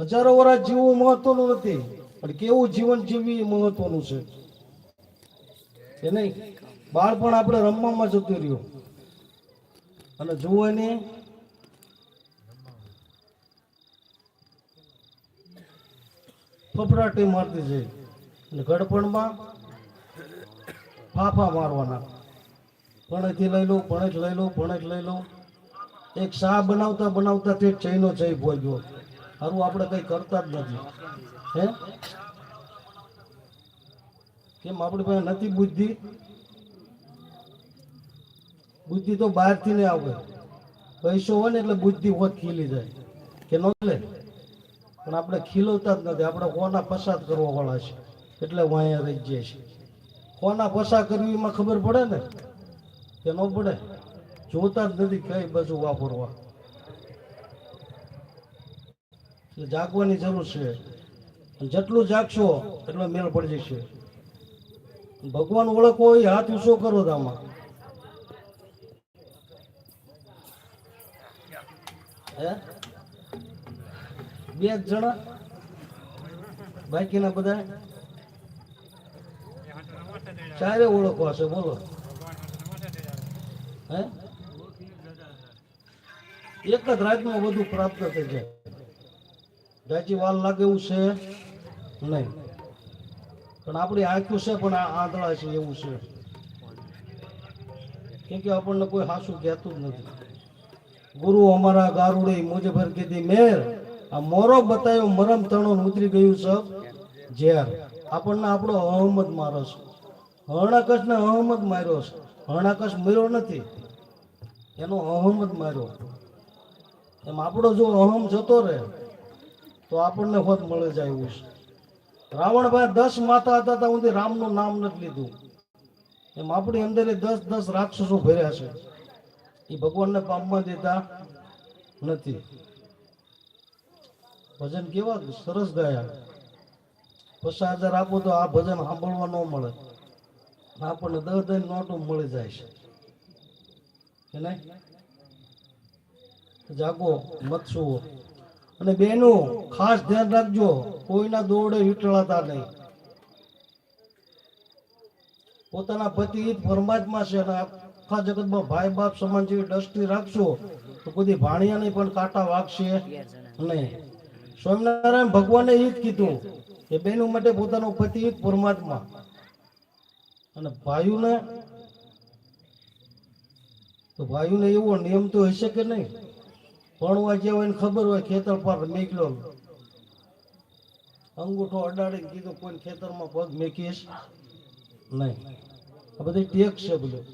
હજારો વર્ષ જીવવું મહત્વનું નથી, પણ કેવું જીવન જીવવી એ મહત્વનું છે. કે નહીં, બાળપણ આપણે રમવામાં જતું રહ્યું. અને જુવાની ફફડાટી મારતી જાય અને ગડપણમાં ફાફા મારવાના. પણેથી લઈ લઉં પણેજ લઈ લઉં પણેજ લઈ લઉં એક શાહ બનાવતા બનાવતા તે ચૈનો ચઈ પહોંચ્યો સારું આપણે કંઈ કરતા જ નથી. હે? કેમ, આપણી પાસે નથી બુદ્ધિ? બુદ્ધિ તો બહારથી નહીં આવે. પૈસો હોય ને એટલે બુદ્ધિ હોત ખીલી જાય. કે ન લે પણ આપણે ખીલવતા જ નથી. આપણે કોના પસાદ કરવા વાળા છે? એટલે વાયા રહી જાય છે. કોના પસાર કરવી એમાં ખબર પડે ને? કે ન પડે? જોતા જ નથી કઈ બાજુ વાપરવા. એટલે જાગવાની જરૂર છે. જેટલું જાગશો, એટલો મેળ પડી જશે. ભગવાન ઓળખવો હોય હાથ ઊંચો કરો આમાં બે જ જણા? બાકીના બધા? ચારે ઓળખવા છે બોલો. હે? એક જ રાતમાં બધું પ્રાપ્ત થઈ જાય. જાજી વાલ લાગે એવું છે? નહીં. પણ આપણી આંખ્યું છે, પણ આ આંધળા છે, એવું છે. કેમ કે આપણને કોઈ હાસું કહેતું જ નથી. ગુરુ અમારા ગારુડે મુજ ભર કીધી, મેર, આ મોરો બતાવ્યો મરમ તણો ઉતરી ગયું સબ ઝેર. આપણને આપણો અહમદ મારો છે. હરણાકશ ને અહમદ માર્યો છે. હણાકશ મર્યો નથી. એનો અહમદ માર્યો. એમ આપણો જો અહમ જતો રહે તો આપણને હોત મળી જાય એવું છે. રાવણભાઈ દસ માતા હતા, ત્યાં સુધી રામનું નામ નથી લીધું. એમ આપણી અંદર એ દસ દસ રાક્ષસો ભર્યા છે. એ ભગવાનને પામવા દેતા નથી. ભજન કેવા સરસ ગાયા. પચાસ હજાર આપો તો આ ભજન સાંભળવા ન મળે. આપણને દસ દસ નોટો મળી જાય છે. કે નહીં? જાગો, મત સુવો. અને બેનો, ખાસ ધ્યાન રાખજો, કોઈના દોડે વીટળાતા નહીં. પોતાના પતિ પરમાત્મા છે અને આખા જગતમાં ભાઈ બાપ સમાન જેવી દ્રષ્ટિ રાખશો, તો બધી ભાણિયાને પણ કાંટા વાગશે નહીં સ્વામિનારાયણ ભગવાને હિત કીધું કે બેનો માટે પોતાનો પતિ પરમાત્મા. અને ભાઈઓને, તો ભાઈઓને એવો નિયમ તો હશે કે નહીં? ભણવા ગયા હોય ને ખબર હોય ખેતર પર મેકલો અંગૂઠો અડાડીને કીધું કોઈ ખેતરમાં પગ મેકીશ નહીં. આ બધી ટેક છે બધું.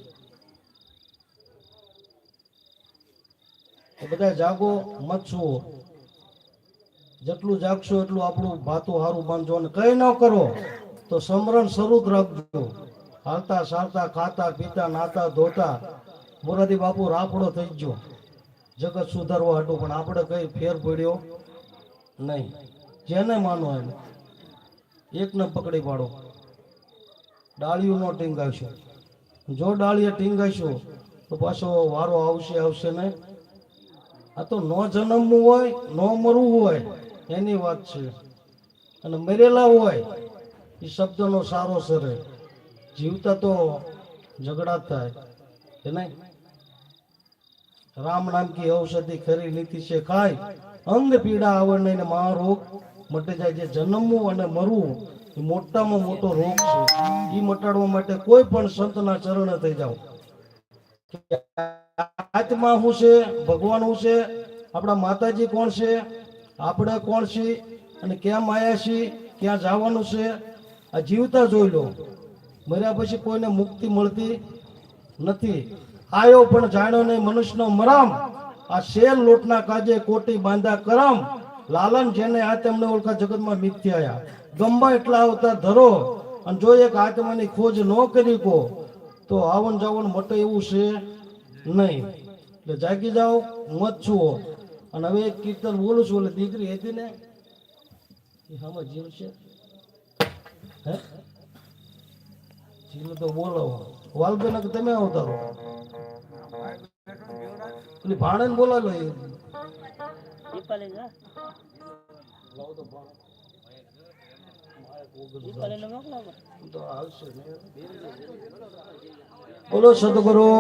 બધા જાગો, મત છુઓ જેટલું જાગશો એટલું આપણું ભાતું સારું બાંધજો અને કઈ ન કરો તો સમરણ શરૂ જ રાખજો. હાલતા સારતા, ખાતા, પીતા, નાતા, ધોતા. મોરારી બાપુ રાફડો થઈ ગયો. જગત સુધારવા હતું પણ આપણે કઈ ફેર પડ્યો નહીં. જેને માનો એને. એકને પકડી પાડો. ડાળીઓ નો ટીંગાશો. જો ડાળીએ ટીંગાશો, તો પાછો વારો આવશે આવશે ને આ તો ન જન્મવું હોય, ન મરવું હોય, એની વાત છે. અને મરેલા હોય, એ શબ્દનો સારો સરે જીવતા તો ઝઘડા થાય. કે નહીં? રામ નામ કી ઔષધિ ખરી નીતિ છે ખાય. અંગ પીડા આવડને ને મહારોગ મટી જાય જે જન્મવું અને મરવું, એ મોટામાં મોટો રોગ છે. એ મટાડવા માટે કોઈ પણ સંતના ચરણ થઈ જાઓ. આત્મા શું છે, ભગવાન શું છે, આપણા માતાજી કોણ છે, આપણે કોણ છીએ અને ક્યાં માયા છીએ ક્યાં જવાનું છે, આ જીવતા જોઈ લો. મર્યા પછી કોઈને મુક્તિ મળતી નથી. આયો પણ જાણ્યો નહીં મનુષ્યનો મરામ. આ શેર લોટના કાજે કોટી બાંધા કરમ. લાલન જેને આ તેમને ઓળખા જગતમાં મિથ્યાયા ગંબા એટલા આવતા ધરો. અને જો એક આત્માની ખોજ ન કરી કો, તો આવન જાવન મટે એવું છે નહીં. એટલે જાગી જાઓ, મત છુઓ અને હવે એક કીર્તન બોલું છું એટલે દીકરી હતી ને, એ હામાં જીવ છે હે? જીવ તો બોલાવો. વાલબેન કે તમે આવતા રહો? પેલી ભાણે બોલાવો એ. બોલો સદગુરુ.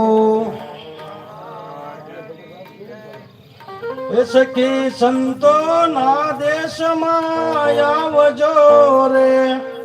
એ સખી સંતો ના દેશમાં આવજો રે.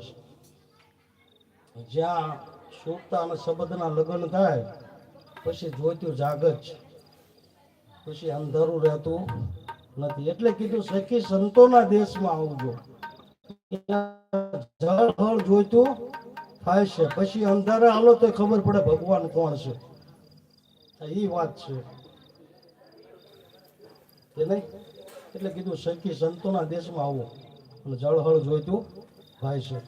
છે જ્યાં સુરતા અને શબ્દના લગ્ન થાય, પછી જોઈતું જાગત છે પછી અંધારું રહેતું નથી. એટલે કીધું સખી સંતોના દેશમાં આવજો. જળ ફળ જોઈતું થાય છે. પછી અંધારે હાલો તો ખબર પડે ભગવાન કોણ છે. એ વાત છે. એટલે કીધું સખી સંતોના દેશમાં આવો. અને જળહળ જોઈતું થાય છે.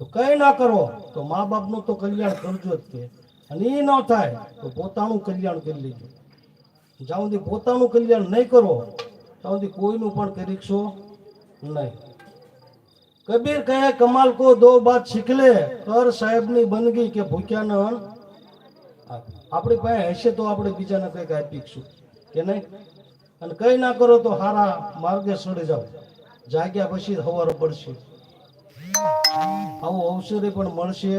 તો કઈ ના કરો તો મા બાપનું તો કલ્યાણ કરજો જ કે. અને એ ન થાય, તો પોતાનું કલ્યાણ કરી લેજો. જ્યાં સુધી પોતાનું કલ્યાણ નહીં કરો, ત્યાં સુધી કોઈનું પણ કરીશો નહીં. કબીર કહે, કમાલ કો દો બાત શીખ લે કર સાહેબની બંદગી કે ભૂખ્યા ન આપણી પાસે હશે તો આપણે બીજાને કંઈક આપીશું, કે નહીં? અને કઈ ના કરો તો હારા માર્ગે સડી જાઓ. જાગ્યા પછી હવાર પડશે. આવું અવસરે પણ મળશે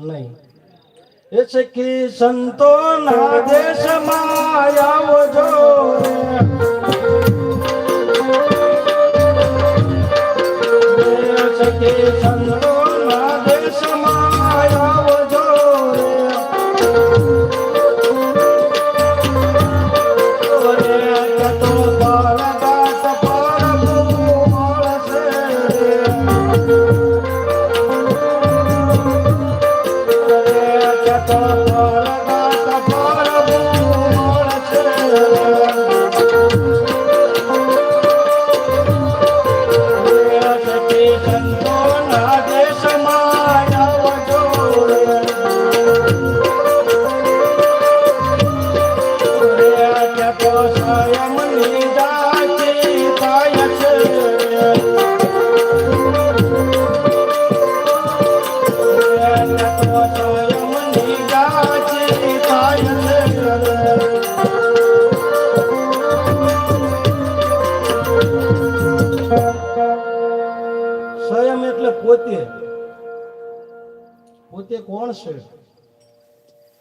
નહીં. એ કે સંતો ના દેશમાં આવજો એ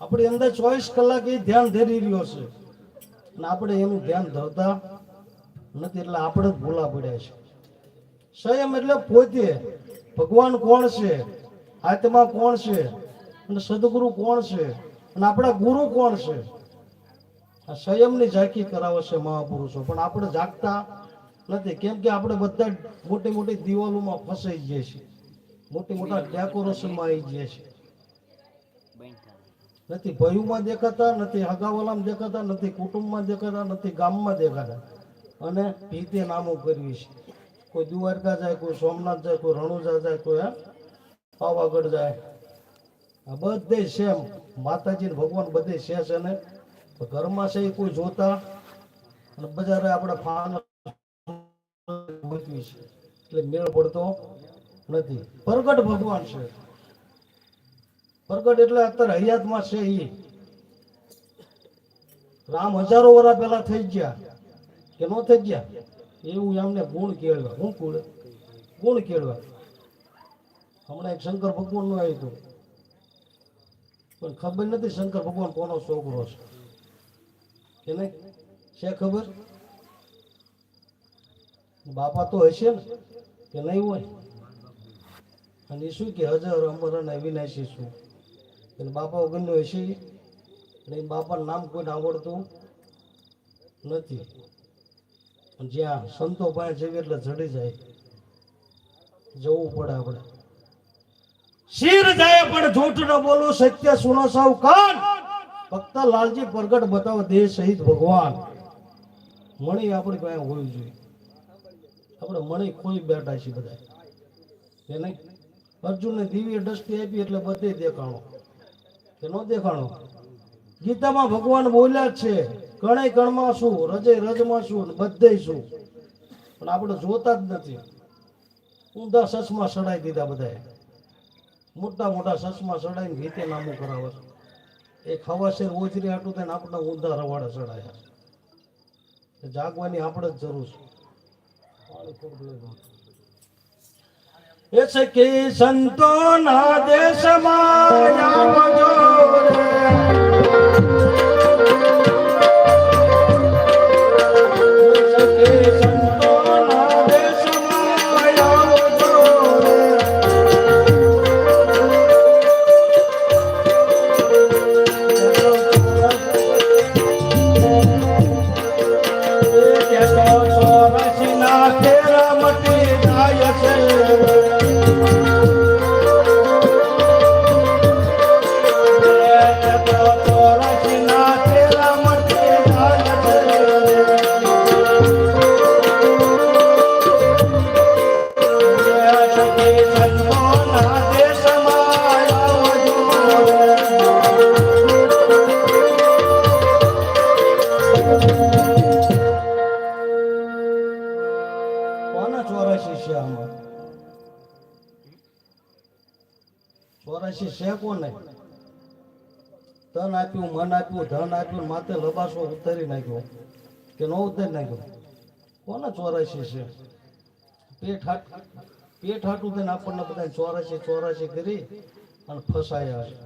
આપણી અંદર ચોવીસ કલાક એ ધ્યાન ધરી રહ્યો છે. અને આપણે એનું ધ્યાન ધરતા નથી એટલે આપણે જ ભૂલા પડ્યા છે. સ્વયં એટલે પોતે ભગવાન કોણ છે આત્મા કોણ છે અને સદગુરુ કોણ છે અને આપણા ગુરુ કોણ છે. આ સંયમની ઝાંખી કરાવે છે મહાપુરુષો પણ આપણે જાગતા નથી. કેમ કે આપણે બધા મોટી મોટી દિવાલોમાં ફસાઈ જઈએ છીએ. મોટી મોટા ડેકોરેશનમાં આવી જઈએ છીએ. નથી ભયુમાં દેખાતા, નથી હગાવાલામાં દેખાતા, નથી કુટુંબમાં દેખાતા, નથી ગામમાં દેખાતા. અને ભીતે નામો કરવી છે. કોઈ દ્વારકા જાય, કોઈ સોમનાથ જાય, કોઈ રણુજા જાય, કોઈ પાવાગઢ જાય. આ બધે સેમ માતાજી ભગવાન બધે છે છે ને ઘરમાં છે કોઈ જોતા અને બજારે આપણે ફાન ગોતવી છે. એટલે મેળ પડતો નથી. પ્રગટ ભગવાન છે. પ્રગટ એટલે અત્યારે હયાતમાં છે એ રામ હજારો વર્ષ પહેલા થઈ ગયા. કે ન થઈ ગયા? એવું એમને ગુણ કેળવા હું કુળ? ગુણ કેળવા હમણાં એક શંકર ભગવાનનું આવ્યું હતું. પણ ખબર નથી શંકર ભગવાન કોનો છોકરો છે. કે નહીં? છે ખબર? બાપા તો હશે ને? કે નહીં હોય? અને શું કે હજાર અમર અને અવિનાશી શું? એટલે બાપા વગરનું એસી અને બાપાનું નામ કોઈને આવડતું નથી. જ્યાં સંતો પાસે જઈએ એટલે જડી જાય. જવું પડે આપણે. શિર જાય પણ જૂઠ ન બોલું, સત્ય સુનો સૌ કાન ફક્ત લાલજી પ્રગટ બતાવો, દેહ સહિત ભગવાન. મણી આપણી પાસે હોવી જોઈએ. આપણે મણી ખોઈ બેઠા છીએ બધા એને અર્જુનને દિવ્ય દ્રષ્ટિ આપી એટલે બધે દેખાણો. કે ન દેખાણો? ગીતામાં ભગવાન બોલ્યા જ છે કણે કણમાં શું રજે રજમાં શું બધે શું પણ આપણે જોતા જ નથી. ઊંધા સસમાં સડાઈ દીધા બધાએ. મોટા મોટા સસમાં સડાઈને ગીતે નામું કરાવે છે. એક ખવાશેર ઓજરી હાટું થઈને આપણે ઊંધા રવાડે ચડાયા છે. જાગવાની આપણે જ જરૂર છે. એ છે કે સંતોના દેશમાં આવજો ચોરાશી છે કોને? તન આપ્યું, મન આપ્યું, ધન આપ્યું માથે લબાસો ઉતારી નાખ્યો. કે ન ઉતારી નાખ્યો? કોને ચોરાશી છે? પેટ હાટ, પેટ હાટું થઈને આપણને બધા ચોરાશી ચોરાશી કરી અને ફસાયા છે.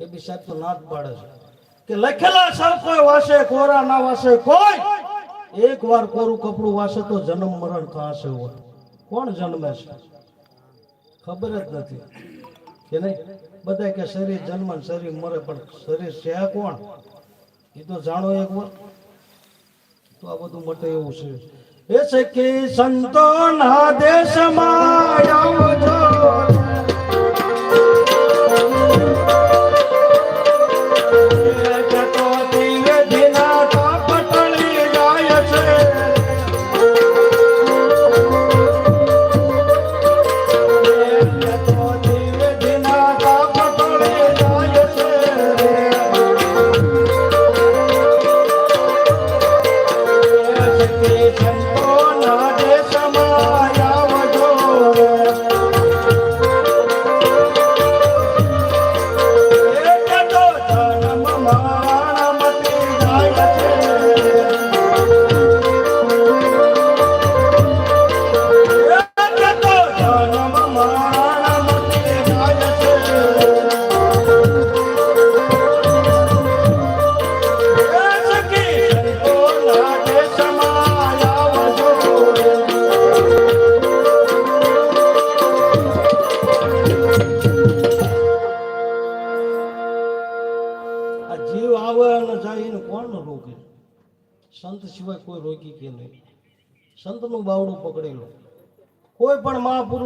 એ બી સાહેબ તો નાદ પાડે છે. કે લખેલા સર કોઈ વાસે, કોરા ના વાસે, કોઈ? એક વાર કોરું કપડું વાસે તો જન્મ મરણ કાં છે હોય. કોણ જન્મે છે? ખબર જ નથી. કે નહીં? બધા કે શરીર જન્મ શરીર મરે, પણ શરીર છે કોણ? એ તો જાણો એક વાર. તો આ બધું મટે એવું છે. એ છે કે સંતોના દેશમાં આવજો.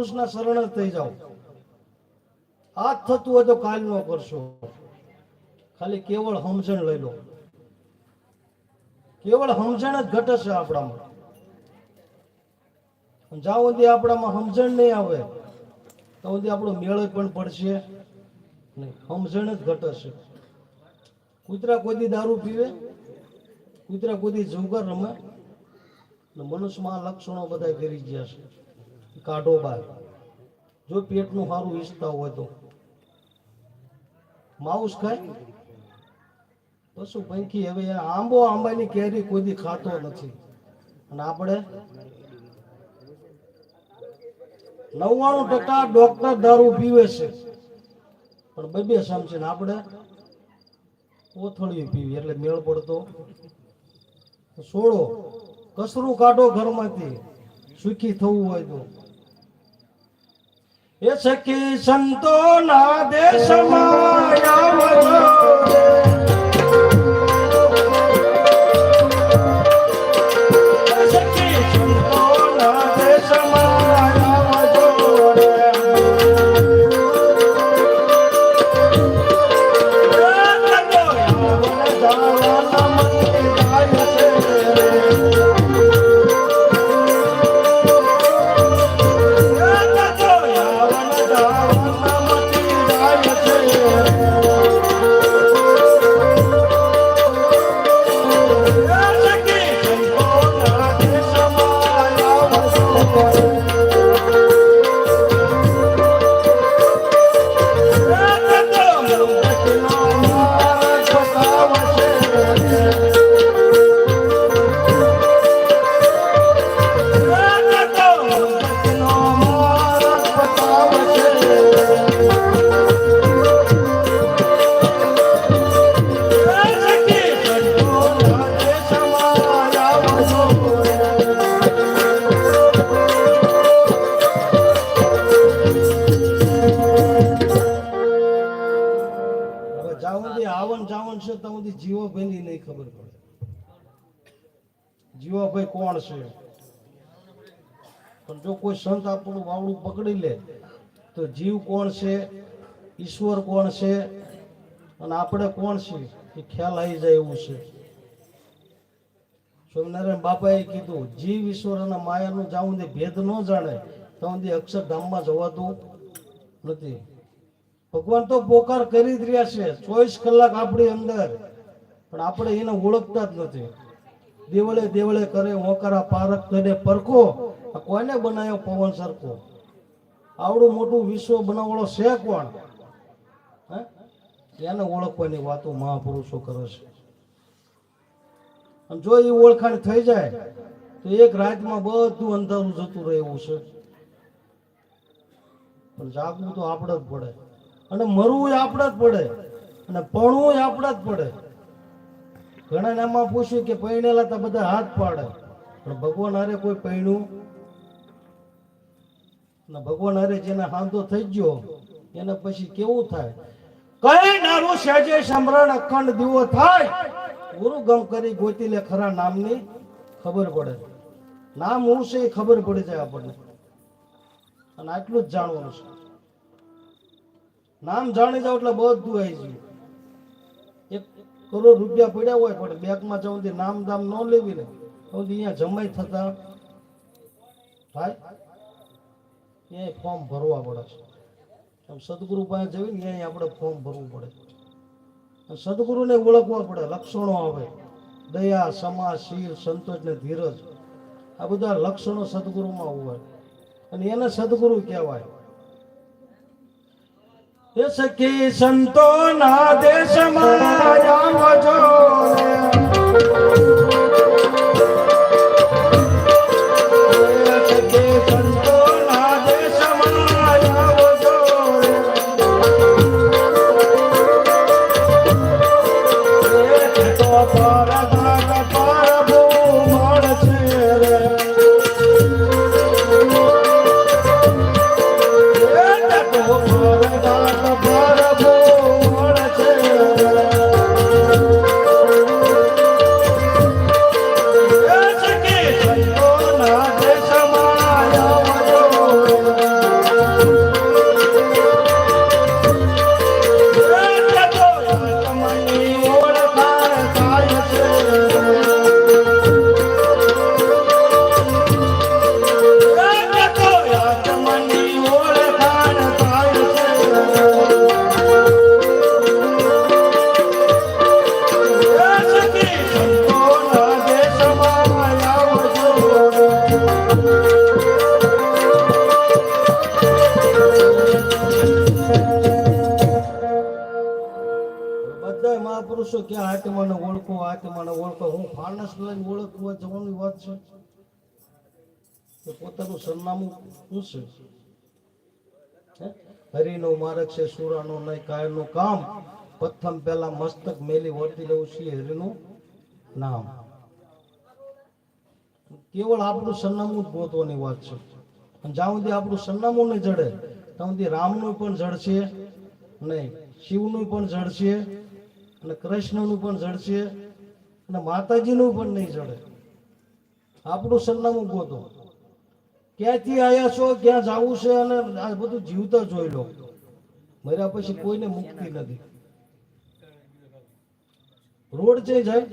પણ મહાપુરુષના શરણ જ થઈ જાઓ. આ થતું હોય તો કાલ નો કરશો. ખાલી કેવળ સમજણ લઈ લો. કેવળ સમજણ જ ઘટશે આપણામાં. જ્યાં સુધી આપણામાં સમજણ નહીં આવે, ત્યાં સુધી આપણો મેળો પણ પડશે નહીં. સમજણ જ ઘટશે કૂતરા કોઈ દી દારૂ પીવે? કૂતરા કોઈ દી જુગાર રમે? મનુષ્યમાં લક્ષણો બધા કરી ગયા છે. કાઢો બાર. જો પેટનું સારું ઈચ્છતા હોય તો. માઉસ ખાય? પશુ પંખી હવે આંબો આંબાની કેરી કોઈ ખાતો નથી. અને આપણે? નવ્વાણું ટકા ડોક્ટર દારૂ પીવે છે. પણ બબે સમજીને આપણે? કોથળીઓ પીવી, એટલે મેળ પડતો. છોડો કસરું કાઢો ઘરમાંથી. સુખી થવું હોય તો. એ સખી સંતોના દેશમાં આવજો જ્યાં સુધી આવન જાવન છે ત્યાં સુધી જીવાભાઈની નહીં ખબર પડે. જીવાભાઈ કોણ છે? પણ જો કોઈ સંત આપણું વાવડું પકડી લે તો જીવ કોણ છે ઈશ્વર કોણ છે અને આપણે કોણ છીએ એ ખ્યાલ આવી જાય એવું છે. સ્વામિનારાયણ બાપાએ કીધું જીવ ઈશ્વર અને માયાનું જ્યાં સુધી ભેદ ન જાણે ત્યાં સુધી અક્ષરધામમાં જવાતું નથી. ભગવાન તો પોકાર કરી જ રહ્યા છે. ચોવીસ કલાક આપણી અંદર. પણ આપણે એને ઓળખતા જ નથી. દેવળે દેવળે કરે ઓકારા પારક કરે, પરખો. આ કોને બનાવ્યો પવન સરખો? આવડું મોટું વિશ્વ બનાવવાળો છે કોણ? એને ઓળખવાની વાતો મહાપુરુષો કરે છે. અને જો એ ઓળખાણ થઈ જાય, તો એક રાતમાં બધું અંધારું જતું રહે એવું છે. પણ જાગવું તો આપણે જ પડે. અને મરવું આપણે જ પડે. અને પણવું આપણે જ પડે. ઘણા એમાં પૂછ્યું કે પૈણેલા તો બધા હાથ પાડે. પણ ભગવાન હારે કોઈ પૈણું? ને ભગવાન હારે જેને હાંધો થઈ ગયો, એને પછી કેવું થાય? કઈ નારું સહેજે સમરણ અખંડ દીવો થાય? ગુરુ ગમ કરી ગોતી લે ખરા નામની ખબર પડે. નામ હું છે એ ખબર પડી જાય આપણને. અને આટલું જ જાણવાનું છે. નામ જાણી જાવ એટલે બધું આવી ગયું. એક કરોડ રૂપિયા પડ્યા હોય પણ બેંકમાં જવું તે નામ દામ ન લેવી ને. તો અહીંયા જમાઈ થતા. ભાઈ એ ફોર્મ ભરવા પડે છે. આમ સદગુરુ પાસે જવી ને ત્યાં આપણે ફોર્મ ભરવું પડે. સદગુરુને ઓળખવા પડે, લક્ષણો આવે. દયા, સમા, શીલ, સંતોષ ને ધીરજ. આ બધા લક્ષણો સદગુરુમાં હોય. અને એને સદગુરુ કહેવાય. સખી સંતો ના દેશમાં આવજો એ સખી સંતો ના મહાપુરુષો કે આત્માને ઓળખો આત્માને ઓળખો. હું ફાનસ લઈને ઓળખવા જવાની વાત છે. તો પોતાનું સરનામું શું છે હરિનો માર્ગ છે, સુરાનો નહીં કાયરનું કામ. પ્રથમ પહેલા મસ્તક મેલી વર્તી લેવું છે હરિનું નામ. કેવળ આપણું સરનામું જ ગોતવાની વાત છે. અને જ્યાં સુધી આપણું સરનામું નહીં જડે, ત્યાં સુધી રામનું પણ જડશે નહીં, શિવનું પણ જડશે અને કૃષ્ણનું પણ જડશે અને માતાજીનું પણ નહીં જડે. આપણું સરનામું ગોતો. ક્યાંથી આવ્યા છો, ક્યાં જવું છે અને આ બધું જીવતા જોઈ લો. મર્યા પછી કોઈને મુક્તિ નથી. રોડ છે જાય?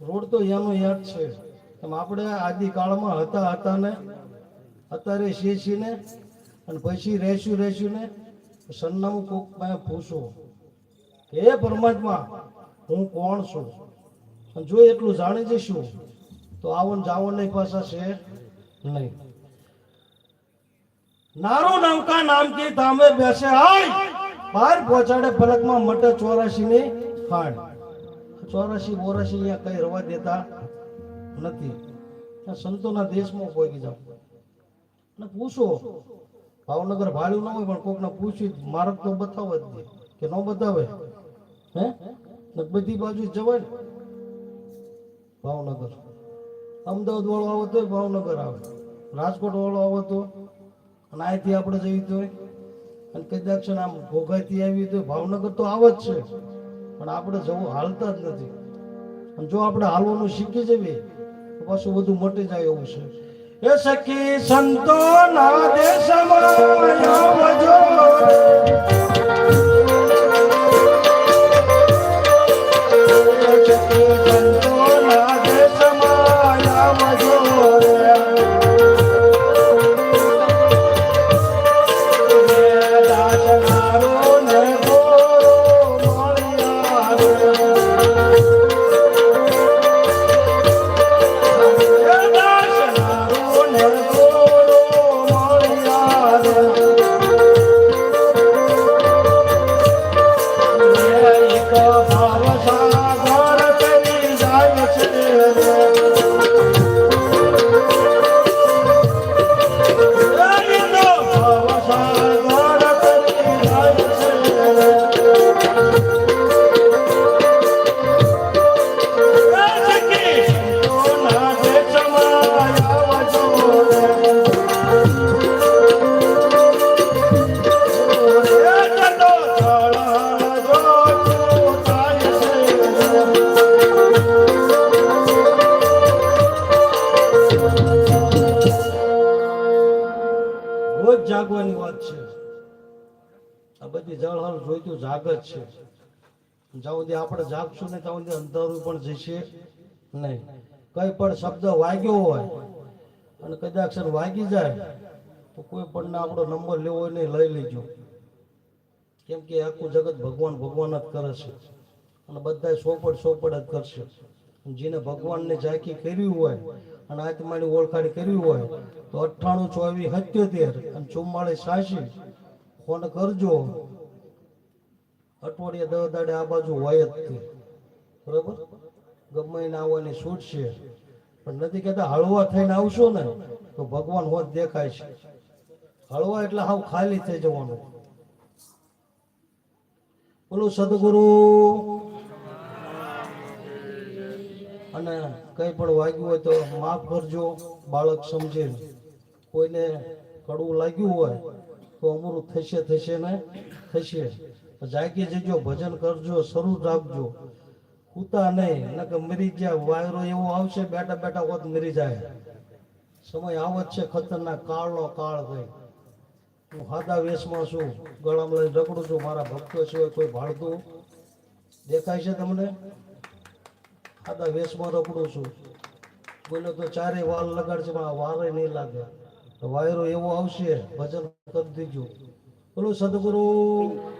રોડ તો યાનો યાદ છે. એમ આપણે આદિકાળમાં હતા હતા ને અત્યારે છીએ છીએ ને અને પછી રહેશું રહેશું ને. સરનામું કોક પાસે પૂછો હે પરમાત્મા, હું કોણ છું? જો એટલું જાણી જઈશું, તો આવન જાવન નહીં પાછા છે નહીં. નારો નામકા નામ કે તામે બેસે હાય બહાર પહોંચાડે ફલકમાં મટે ચોરાશી ને ખાંડ ચોરાશી બોરાશી અહીંયા કઈ રવા દેતા નથી. સંતોના દેશમાં પહોંચી જાઓ. અને પૂછો ભાવનગર ભાડ્યું ન હોય પણ કોકને પૂછ્યું માર્ગ તો બતાવે જ નહીં કે ન બતાવે? હે? બધી બાજુ જવાય ભાવનગર. અમદાવાદ વાળો આવે તો ભાવનગર આવે. રાજકોટ વાળો આવે તો અને અહીંથી આપણે જઈએ તો અને કદાચ આમ ઘોઘાથી આવી તો ભાવનગર તો આવે જ છે. પણ આપણે જવું હાલતા જ નથી. અને જો આપણે હાલવાનું શીખી જઈએ, તો પાછું બધું મટી જાય એવું છે. सी सतो सखी भ છે. જ્યાં સુધી આપણે જાગશું ને ત્યાં સુધી અંધારું પણ જશે નહીં. કઈ પણ શબ્દ વાગ્યો હોય અને કદાચ વાગી જાય, તો કોઈ પણ આપણો નંબર લેવો હોય નહીં લઈ લેજો. કેમ કે આખું જગત ભગવાન ભગવાન જ કરે છે. અને બધા સોપડ સોપડ જ કરશે. જેને ભગવાનને ઝાંકી કરવી હોય અને આત્માની ઓળખાણ કરવી હોય, તો અઠ્ઠાણું ચોવીસ સત્યોતેર અને ચુમ્માળીસ સાસી ફોન કરજો. અઠવાડિયે દસ દાડે આ બાજુ હોય જ બરાબર? ગમે એને આવવાની છૂટ છે પણ નથી કહેતા હળવા થઈને આવશો ને, તો ભગવાન હોત દેખાય છે. હળવા એટલે હાવ ખાલી થઈ જવાનું. બોલો સદગુરુ. અને કંઈ પણ વાગ્યું હોય તો માફ કરજો, બાળક સમજે. કોઈને કડવું લાગ્યું હોય તો અમરું થશે થશે ને, થશે. જાગી જજો, ભજન કરજો, શરૂ રાખજો. કૂતા નહીં, નકર મરી ગયા, વાયરો એવો આવશે, બેઠા બેઠા હોત મરી જાય. સમય આવત છે, ખતરનાક કાળનો કાળ કઈ હું હાદા વેશમાં છું, ગળામાં લઈને રગડું છું, મારા ભક્તો સિવાય કોઈ ભાળતું દેખાય છે તમને? હાદા વેશમાં રગડું છું. બોલો તો ચારે વાલ લગાડશે પણ વારે નહીં લાગે. તો વાયરો એવો આવશે, ભજન કરી દીજો. બોલો, સદગુરુ.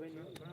Bueno.